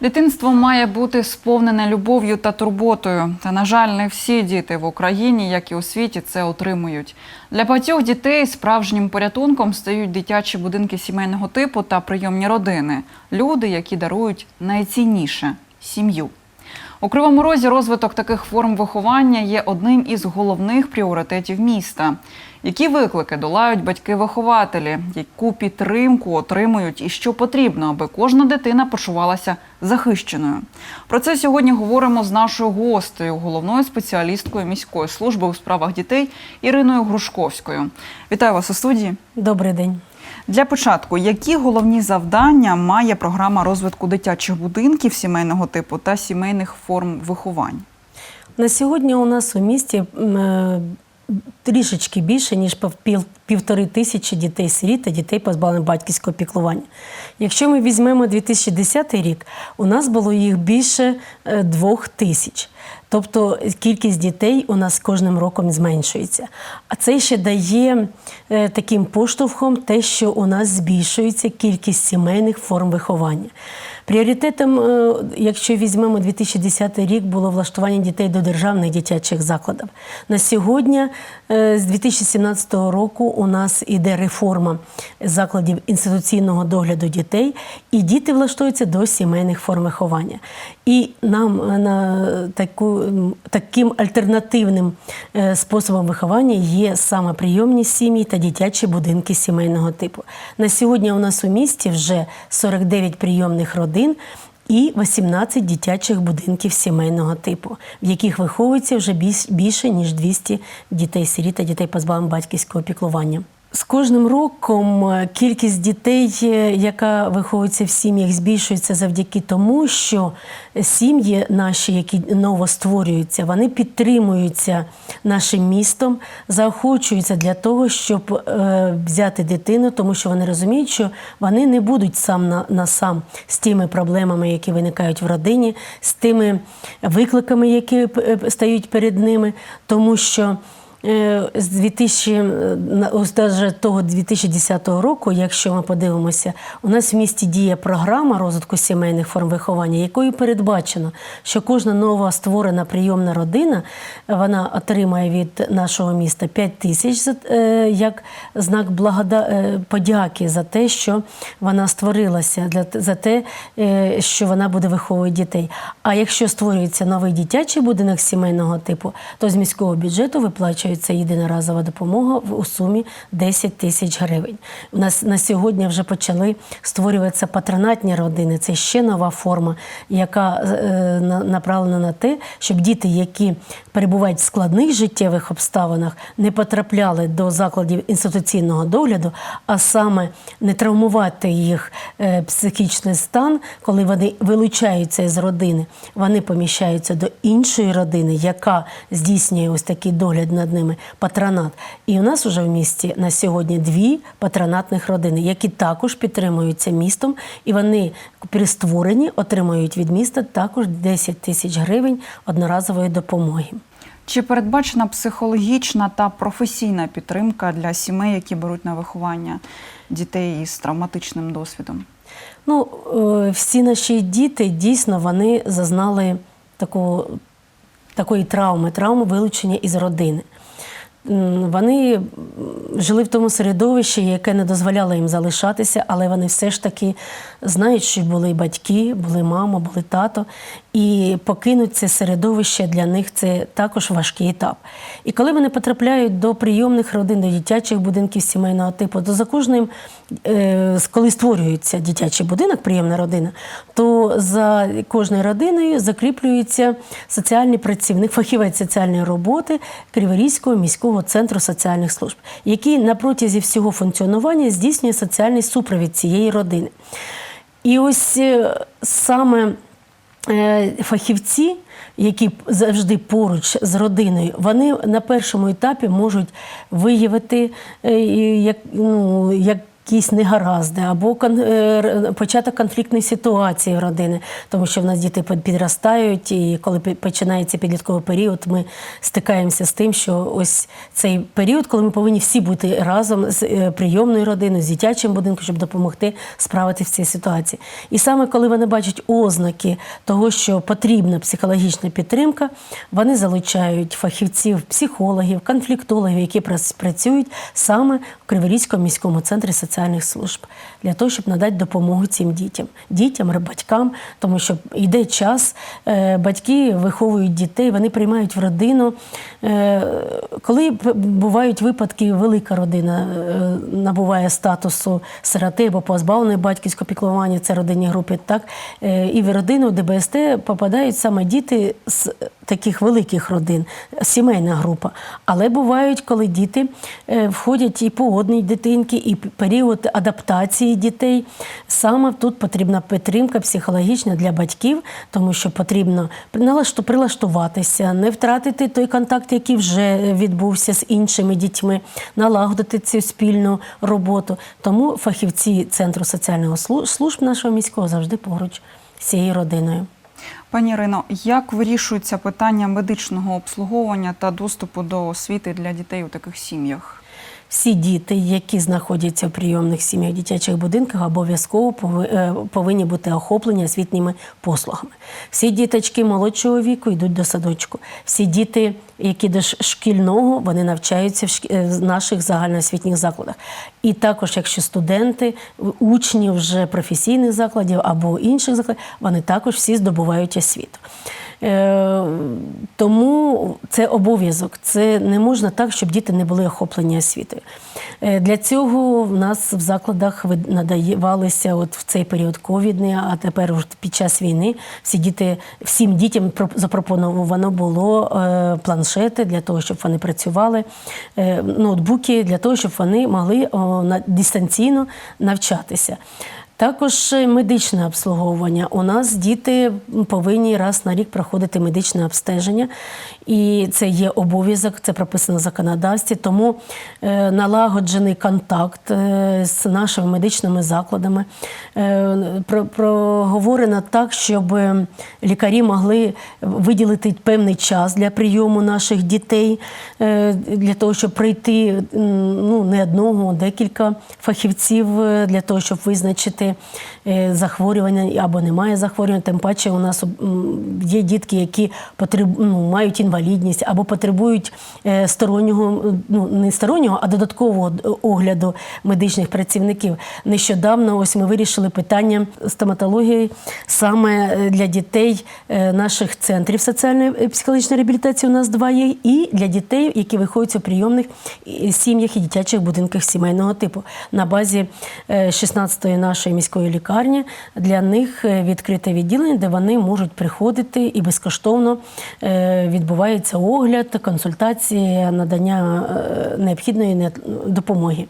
Дитинство має бути сповнене любов'ю та турботою. Та, на жаль, не всі діти в Україні, як і у світі, це отримують. Для багатьох дітей справжнім порятунком стають дитячі будинки сімейного типу та прийомні родини. Люди, які дарують найцінніше сім'ю. У Кривому Розі розвиток таких форм виховання є одним із головних пріоритетів міста. Які виклики долають батьки-вихователі, яку підтримку отримують і що потрібно, аби кожна дитина почувалася захищеною? Про це сьогодні говоримо з нашою гостею, головною спеціалісткою міської служби у справах дітей Іриною Грушковською. Вітаю вас у студії. Добрий день. Для початку, які головні завдання має програма розвитку дитячих будинків сімейного типу та сімейних форм виховань? На сьогодні у нас у місті е, трішечки більше, ніж пів- пів- півтори тисячі дітей сиріт та дітей позбавлених батьківського піклування. Якщо ми візьмемо 2010 рік, у нас було їх більше е, двох тисяч. Тобто кількість дітей у нас кожним роком зменшується. А це ще дає е, таким поштовхом те, що у нас збільшується кількість сімейних форм виховання. Пріоритетом, е, якщо візьмемо 2010 рік, було влаштування дітей до державних дитячих закладів. На сьогодні, е, з 2017 року, у нас іде реформа закладів інституційного догляду дітей, і діти влаштуються до сімейних форм виховання. І нам на таку, таким альтернативним е, способом виховання є саме прийомні сім'ї та дитячі будинки сімейного типу. На сьогодні у нас у місті вже 49 прийомних родин. І 18 дитячих будинків сімейного типу, в яких виховується вже більш- більше ніж 200 дітей-сиріт та дітей позбавлених батьківського піклування. З кожним роком е, кількість дітей, е, яка виховується в сім'ях, збільшується завдяки тому, що сім'ї наші, які новостворюються, вони підтримуються нашим містом, заохочуються для того, щоб е, взяти дитину, тому що вони розуміють, що вони не будуть сам на, на сам з тими проблемами, які виникають в родині, з тими викликами, які стають перед ними, тому що. Е, З 2000, е, даже того 2010 року, якщо ми подивимося, у нас в місті діє програма розвитку сімейних форм виховання, якою передбачено, що кожна нова створена прийомна родина вона отримає від нашого міста 5 тисяч е, як знак благода... подяки за те, що вона створилася, за те, що вона буде виховувати дітей. А якщо створюється новий дитячий будинок сімейного типу, то з міського бюджету виплачується єдиноразова допомога у сумі 10 тисяч гривень. У нас на сьогодні вже почали створюватися патронатні родини. Це ще нова форма, яка е, направлена на те, щоб діти, які перебувають в складних життєвих обставинах, не потрапляли до закладів інституційного догляду, а саме не травмувати їх е, психічний стан, коли вони вилучаються з родини, вони поміщаються до іншої родини, яка здійснює ось такий догляд над ними, патронат. І у нас вже в місті на сьогодні дві патронатних родини, які також підтримуються містом, і вони при створенні отримують від міста також 10 тисяч гривень одноразової допомоги. Чи передбачена психологічна та професійна підтримка для сімей, які беруть на виховання дітей із травматичним досвідом? Ну, е, всі наші діти дійсно вони зазнали таку, такої травми, травми вилучення із родини. Вони жили в тому середовищі, яке не дозволяло їм залишатися, але вони все ж таки знають, що були батьки, були мама, були тато. І покинути це середовище для них це також важкий етап. І коли вони потрапляють до прийомних родин, до дитячих будинків сімейного типу, то за кожним, е, коли створюється дитячий будинок, прийомна родина, то за кожною родиною закріплюється соціальний працівник, фахівець соціальної роботи Криворізького міського центру соціальних служб, який на протязі всього функціонування здійснює соціальний супровід цієї родини. І ось е, саме фахівці, які завжди поруч з родиною, вони на першому етапі можуть виявити, е, як, ну, як якісь негаразди, або е, початок конфліктної ситуації в родини, тому що в нас діти під- підростають, і коли починається підлітковий період, ми стикаємося з тим, що ось цей період, коли ми повинні всі бути разом з е, прийомною родиною, з дитячим будинком, щоб допомогти справитися в цій ситуації. І саме коли вони бачать ознаки того, що потрібна психологічна підтримка, вони залучають фахівців, психологів, конфліктологів, які працюють саме в Криворізькому міському центрі соціальних служб для того, щоб надати допомогу цим дітям, дітям, батькам, тому що йде час, е, батьки виховують дітей, вони приймають в родину. Е, Коли бувають випадки, велика родина е, набуває статусу сироти або позбавленої батьківського піклування, це родинні групи, так і в родину ДБСТ попадають саме діти з таких великих родин, сімейна група. Але бувають, коли діти входять і по одній дитинки, і п- період адаптації дітей. Саме тут потрібна підтримка психологічна для батьків, тому що потрібно прилаштуватися, не втратити той контакт, який вже відбувся з іншими дітьми, налагодити цю спільну роботу. Тому фахівці Центру соціального слу- служб нашого міського завжди поруч з цією родиною. Пані Ірино, як вирішується питання медичного обслуговування та доступу до освіти для дітей у таких сім'ях? Всі діти, які знаходяться в прийомних сім'ях дитячих будинках, обов'язково е, повинні бути охоплені освітніми послугами. Всі діточки молодшого віку йдуть до садочку. Всі діти, які до шкільного, вони навчаються в е, наших загальноосвітніх закладах. І також, якщо студенти, учні вже професійних закладів або інших закладів, вони також всі здобувають освіту. Е, Тому це обов'язок. Це не можна так, щоб діти не були охоплені освітою. Е, Для цього в нас в закладах надавалися от в цей період ковідний, а тепер під час війни всі діти, всім дітям про- запропоновано було е, планшети для того, щоб вони працювали, ноутбуки для того, щоб вони могли дистанційно навчатися. Також е, медичне обслуговування. У нас діти повинні раз на рік проходити медичне обстеження, і це є обов'язок, це прописано в законодавстві. Тому е, налагоджений контакт е, з нашими медичними закладами про- проговорено так, щоб лікарі могли виділити певний час для прийому наших дітей, для того, щоб прийти ну, не одного, декілька фахівців для того, щоб визначити е, захворювання або немає захворювання. Тим паче у нас є дітки, які потреб, ну, мають інвалідність або потребують е, стороннього, ну не стороннього, а додаткового огляду медичних працівників. Нещодавно ось ми вирішили питання стоматології саме е, для дітей наших центрів соціальної психологічної реабілітації. У нас два є, і для дітей, які виходять у прийомних сім'ях і дитячих будинках сімейного типу. На базі е, 16-ї нашої міської лікарні для них е, відкрите відділення, де вони можуть приходити і безкоштовно е, відбувається огляд, консультації, надання е, необхідної допомоги.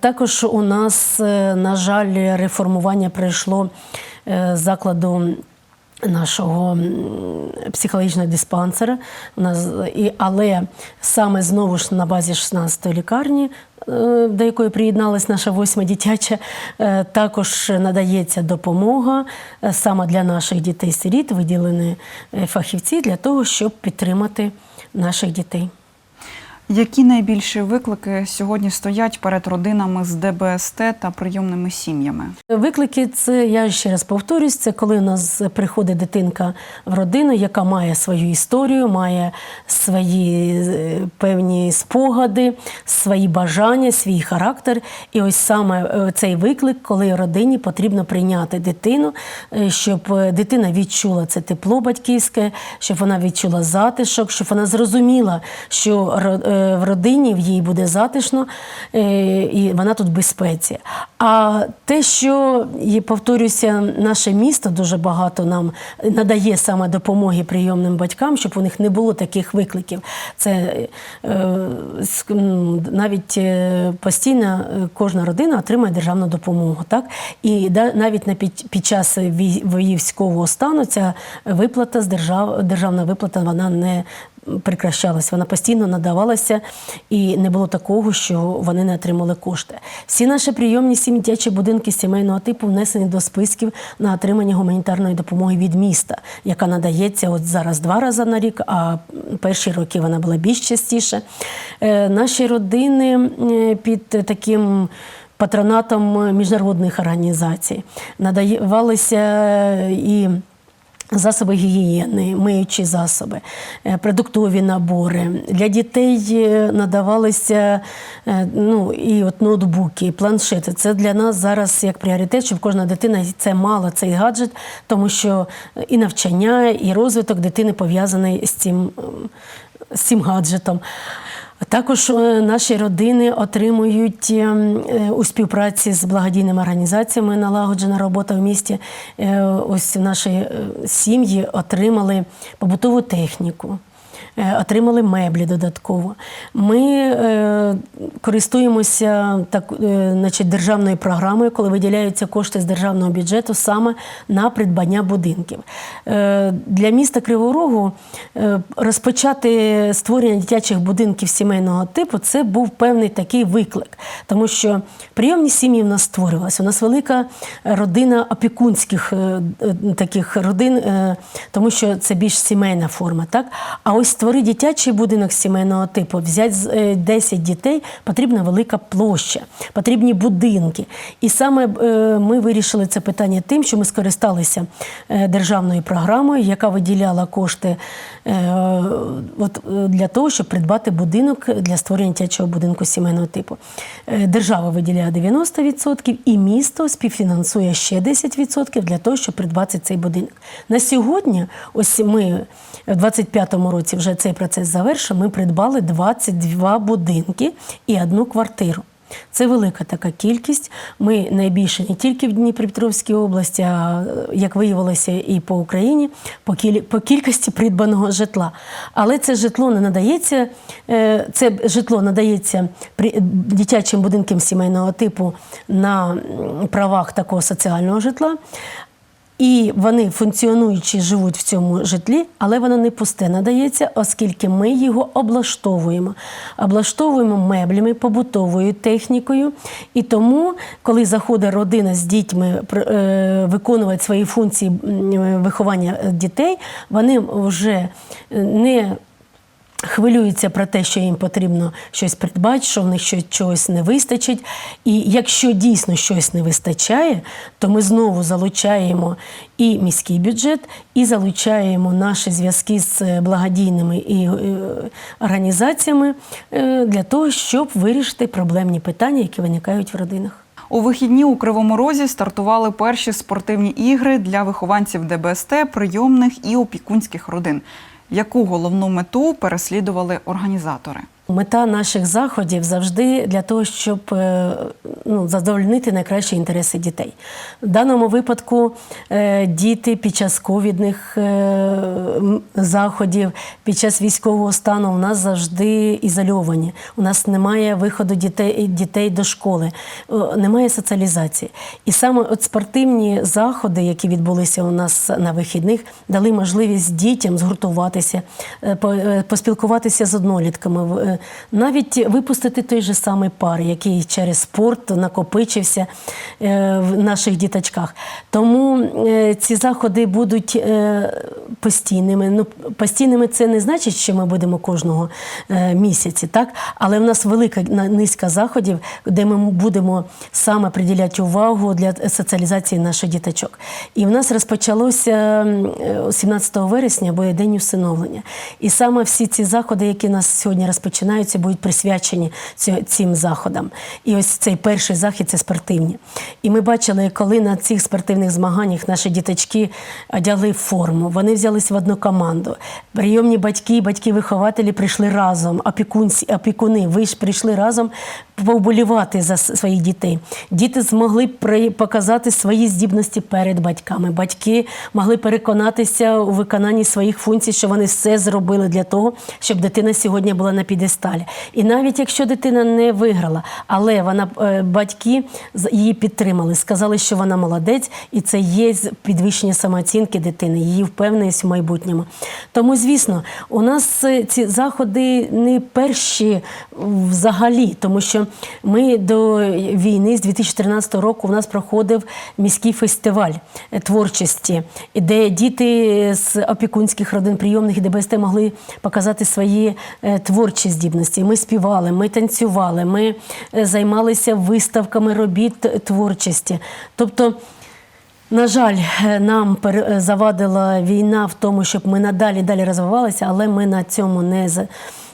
Також у нас, на жаль, реформування прийшло е, закладу. Нашого психологічного диспансера, але саме знову ж на базі 16-ї лікарні, е, до якої приєдналась наша восьма дитяча, е, також надається допомога е, саме для наших дітей-сиріт, виділені фахівці для того, щоб підтримати наших дітей. Які найбільші виклики сьогодні стоять перед родинами з ДБСТ та прийомними сім'ями? Виклики це я ще раз повторюсь. Це коли у нас приходить дитинка в родину, яка має свою історію, має свої е, певні спогади, свої бажання, свій характер. І ось саме е, цей виклик, коли родині потрібно прийняти дитину, е, щоб дитина відчула це тепло батьківське, щоб вона відчула затишок, щоб вона зрозуміла, що в родині в їй буде затишно е, і вона тут в безпеці. А те, що повторюся, наше місто дуже багато нам надає саме допомоги прийомним батькам, щоб у них не було таких викликів. Це е, навіть е, постійно кожна родина отримує державну допомогу. Так? І навіть на під, час вій- військового стану ця виплата з держав, державна виплата вона не прекращалася, вона постійно надавалася, і не було такого, що вони не отримали кошти. Всі наші прийомні сім'ї дитячі будинки сімейного типу внесені до списків на отримання гуманітарної допомоги від міста, яка надається от зараз два рази на рік, а перші роки вона була більш частіше. Е, Наші родини е, під таким патронатом міжнародних організацій надавалися і. Засоби гігієни, миючі засоби, е, продуктові набори. Для дітей е, надавалися е, ну, і от ноутбуки, і планшети. Це для нас зараз як пріоритет, щоб кожна дитина це мала цей гаджет, тому що і навчання, і розвиток дитини пов'язаний з цим, ем, з цим гаджетом. Також е, наші родини отримують ем, е, у співпраці з благодійними організаціями налагоджена робота в місті. Е, Ось наші сім'ї отримали побутову техніку. Е, Отримали меблі додатково. Ми е, користуємося так, е, значить, державною програмою, коли виділяються кошти з державного бюджету саме на придбання будинків. Для міста Кривого Рогу е, розпочати створення дитячих будинків сімейного типу це був певний такий виклик, тому що прийомні сім'ї в нас створювалися. У нас велика родина опікунських таких родин, тому що це більш сімейна форма. Так? А ось створити дитячий будинок сімейного типу, взяти з- е, 10 дітей, потрібна велика площа, потрібні будинки. І саме е, ми вирішили це питання тим, що ми скористалися е, державною програмою, яка виділяла кошти от, для того, щоб придбати будинок для створення дитячого будинку сімейного типу. Держава виділяє 90% і місто співфінансує ще 10% для того, щоб придбати цей будинок. На сьогодні, ось ми в 25-му році вже цей процес завершив, ми придбали 22 будинки і одну квартиру. Це велика така кількість. Ми найбільше не тільки в Дніпропетровській області, а як виявилося, і по Україні по, кіль... по кількості придбаного житла. Але це житло не надається, е, це житло надається дитячим будинкам сімейного типу на правах такого соціального житла. І вони функціонуючи живуть в цьому житлі, але воно не пусте надається, оскільки ми його облаштовуємо. Облаштовуємо меблями, побутовою технікою. І тому, коли заходить родина з дітьми е, виконувати свої функції виховання е, дітей, вони вже не хвилюються про те, що їм потрібно щось придбати, що в них щось чогось не вистачить. І якщо дійсно щось не вистачає, то ми знову залучаємо і міський бюджет, і залучаємо наші зв'язки з е, благодійними і е, організаціями е, для того, щоб вирішити проблемні питання, які виникають в родинах. У вихідні у Кривому Розі стартували перші спортивні ігри для вихованців ДБСТ, прийомних і опікунських родин. Яку головну мету переслідували організатори? Мета наших заходів завжди для того, щоб е, ну, задовольнити найкращі інтереси дітей. В даному випадку е, діти під час ковідних е, заходів, під час військового стану у нас завжди ізольовані. У нас немає виходу дітей, дітей до школи, немає соціалізації. І саме от спортивні заходи, які відбулися у нас на вихідних, дали можливість дітям згуртуватися, по- поспілкуватися з однолітками, навіть випустити той же самий пар, який через спорт накопичився е, в наших діточках. Тому е, ці заходи будуть е, постійними. Ну, постійними це не значить, що ми будемо кожного місяці, так? але в нас велика низка заходів, де ми будемо саме приділяти увагу для соціалізації наших діточок. І в нас розпочалося е, 17 вересня, буде день усиновлення. І саме всі ці заходи, які нас сьогодні розпочинаються, будуть присвячені цим заходам. І ось цей перший захід це спортивні. І ми бачили, коли на цих спортивних змаганнях наші діточки одягли форму, вони взялись в одну команду. Прийомні батьки, батьки-вихователі прийшли разом, опікунці, опікуни ви ж прийшли разом повболівати за своїх дітей. Діти змогли показати свої здібності перед батьками. Батьки могли переконатися у виконанні своїх функцій, що вони все зробили для того, щоб дитина сьогодні була на підесталі. І навіть якщо дитина не виграла, але вона е, батьки її підтримали, сказали, що вона молодець, і це є підвищення самооцінки дитини, її впевненість в майбутньому. Тому, звісно, у нас е, ці заходи не перші взагалі, тому що ми до війни з 2013 року у нас проходив міський фестиваль е, творчості, де діти з опікунських родин прийомних і ДБСТ могли показати свої е, творчі здібності. Ми співали, ми танцювали, ми е, займалися виставками робіт творчості. Тобто на жаль, е, нам е, завадила війна в тому, щоб ми надалі далі розвивалися, але ми на цьому не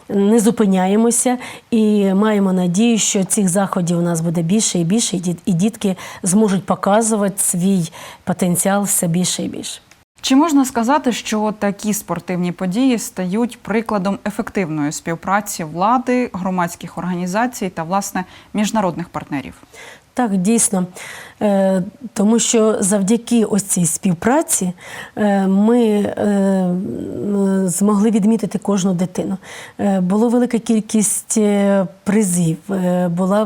не зупиняємося і маємо надію, що цих заходів у нас буде більше і більше, і дітки зможуть показувати свій потенціал все більше і більше. Чи можна сказати, що такі спортивні події стають прикладом ефективної співпраці влади, громадських організацій та власне міжнародних партнерів? Так, дійсно. Е, Тому що завдяки ось цій співпраці е, ми е, змогли відмітити кожну дитину. Було велика кількість призів, була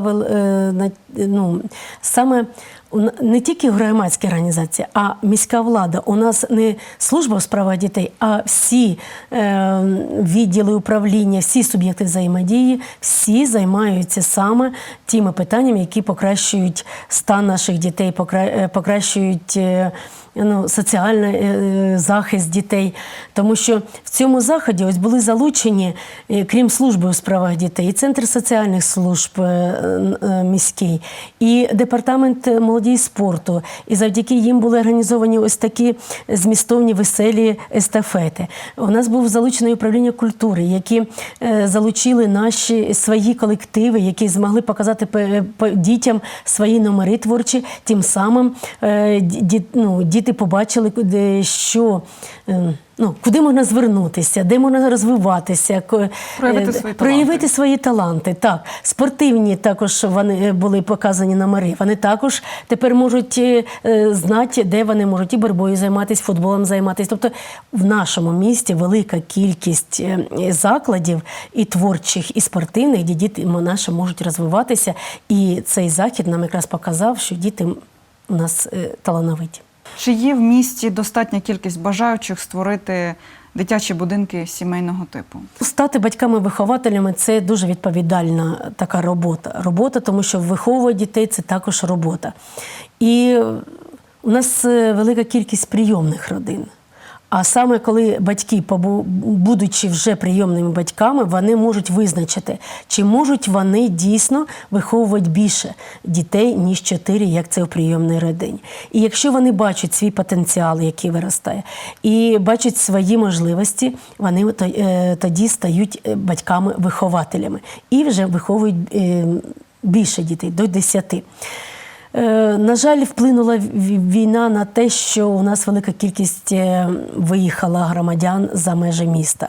ну, саме не тільки громадські організації, а міська влада. У нас не служба у справах дітей, а всі відділи управління, всі суб'єкти взаємодії, всі займаються саме тими питаннями, які покращують стан наших дітей, покра- е, покращують. Е, Ну, соціальний е, захист дітей, тому що в цьому заході ось були залучені, е, крім служби у справах дітей, і центр соціальних служб міський, і департамент молоді і спорту. І завдяки їм були організовані ось такі змістовні веселі естафети. У нас був залучений управління культури, які залучили наші свої колективи, які змогли показати дітям свої номери творчі. Тим самим ну, діти побачили, куди- що. е, Ну, куди можна звернутися, де можна розвиватися, Проявити е, свої проявити таланти. свої таланти. Так, спортивні також вони е, були показані номери. Вони також тепер можуть знати, де вони можуть і боротьбою займатися, футболом займатися. Тобто в нашому місті велика кількість закладів і творчих, і спортивних, де діти наші можуть розвиватися. І цей захід нам якраз показав, що діти у нас талановиті. Чи є в місті достатня кількість бажаючих створити дитячі будинки сімейного типу? Стати батьками-вихователями це дуже відповідальна така робота. Робота, тому що виховувати дітей це також робота. І у нас е, велика кількість прийомних родин. А саме коли батьки, будучи вже прийомними батьками, вони можуть визначити, чи можуть вони дійсно виховувати більше дітей, ніж чотири, як це в прийомній родині. І якщо вони бачать свій потенціал, який виростає, і бачать свої можливості, вони е, тоді стають е, батьками-вихователями і вже виховують е, більше дітей до 10. Е, На жаль, вплинула війна на те, що у нас велика кількість е, виїхала громадян за межі міста.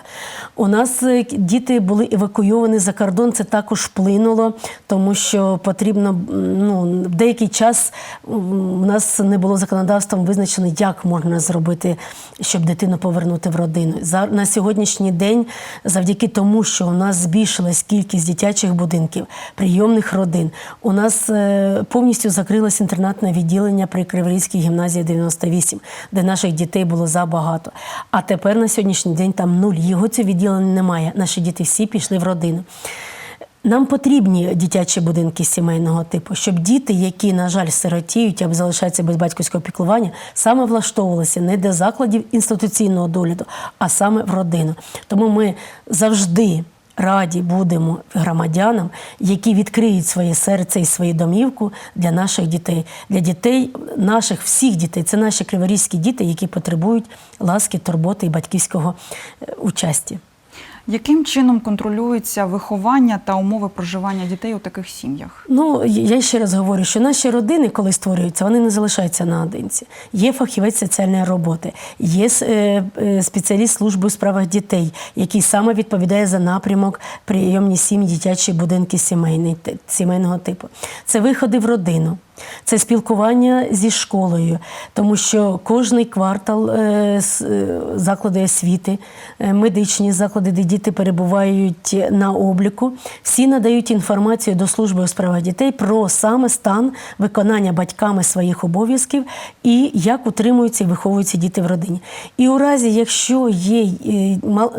У нас е, діти були евакуйовані за кордон. Це також вплинуло, тому що потрібно ну, деякий час у нас не було законодавством визначено, як можна зробити, щоб дитину повернути в родину. На сьогоднішній день, завдяки тому, що у нас збільшилась кількість дитячих будинків, прийомних родин, у нас повністю закрилось інтернатне відділення при Криворізькій гімназії 98, де наших дітей було забагато. А тепер на сьогоднішній день там нуль. Його цього відділення немає. Наші діти всі пішли в родину. Нам потрібні дитячі будинки сімейного типу, щоб діти, які, на жаль, сиротіють або залишаються без батьківського піклування, саме влаштовувалися не до закладів інституційного догляду, а саме в родину. Тому ми завжди раді будемо громадянам, які відкриють своє серце і свою домівку для наших дітей, для дітей, наших всіх дітей. Це наші криворізькі діти, які потребують ласки, турботи і батьківського е, участі. Яким чином контролюється виховання та умови проживання дітей у таких сім'ях? Ну, я ще раз говорю, що наші родини, коли створюються, вони не залишаються наодинці. Є фахівець соціальної роботи, є е, е, спеціаліст служби у справах дітей, який саме відповідає за напрямок прийомні сім'ї, дитячі будинки сімейний, сімейного типу. Це виходи в родину. Це спілкування зі школою, тому що кожний квартал е, е, заклади освіти, е, медичні заклади, де діти перебувають на обліку, всі надають інформацію до служби у справах дітей про саме стан виконання батьками своїх обов'язків і як утримуються і виховуються діти в родині. І у разі, якщо є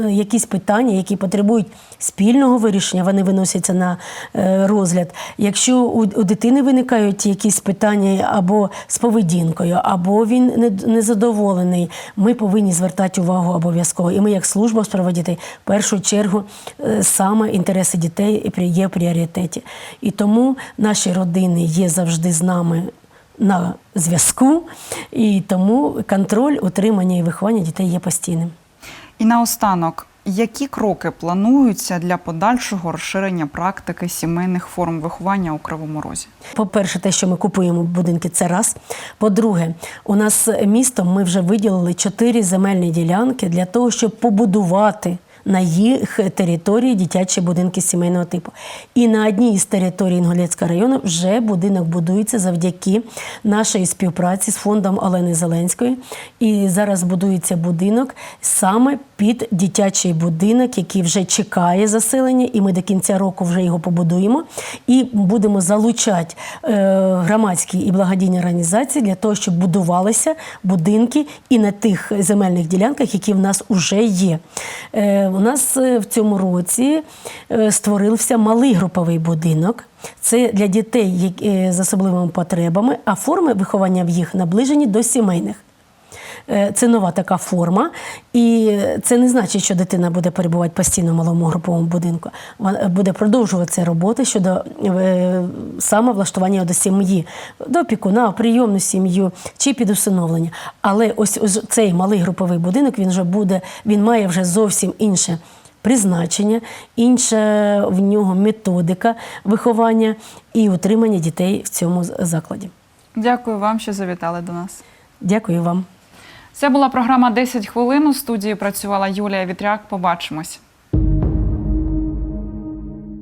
якісь питання, які потребують спільного вирішення, вони виносяться на розгляд. Якщо у дитини виникають якісь питання або з поведінкою, або він не- незадоволений, ми повинні звертати увагу обов'язково. І ми, як служба у справах дітей, в першу чергу е, саме інтереси дітей є в пріоритеті. І тому наші родини є завжди з нами. На зв'язку, і тому контроль, утримання і виховання дітей є постійним. І наостанок, які кроки плануються для подальшого розширення практики сімейних форм виховання у Кривому Розі? По-перше, те, що ми купуємо будинки, це раз. По-друге, у нас містом ми вже виділили чотири земельні ділянки для того, щоб побудувати. На їх території дитячі будинки сімейного типу. І на одній із територій Інгулецького району вже будинок будується завдяки нашої співпраці з фондом Олени Зеленської. І зараз будується будинок саме під дитячий будинок, який вже чекає заселення, і ми до кінця року вже його побудуємо. І будемо залучати е, громадські і благодійні організації для того, щоб будувалися будинки і на тих земельних ділянках, які в нас вже є. У нас е, в цьому році е, створився малий груповий будинок. Це для дітей е, з особливими потребами, а форми виховання в їх наближені до сімейних. Е, Це нова така форма, і це не значить, що дитина буде перебувати постійно в малому груповому будинку. Вона буде продовжуватися роботи щодо е, саме влаштування до сім'ї, до опікуна, прийомну сім'ю чи під усиновлення. Але ось, ось цей малий груповий будинок він вже буде, він має вже зовсім інше. Призначення, інша в нього методика виховання і утримання дітей в цьому закладі. Дякую вам, що завітали до нас. Дякую вам. Це була програма «10 хвилин. У студії працювала Юлія Вітряк. Побачимось.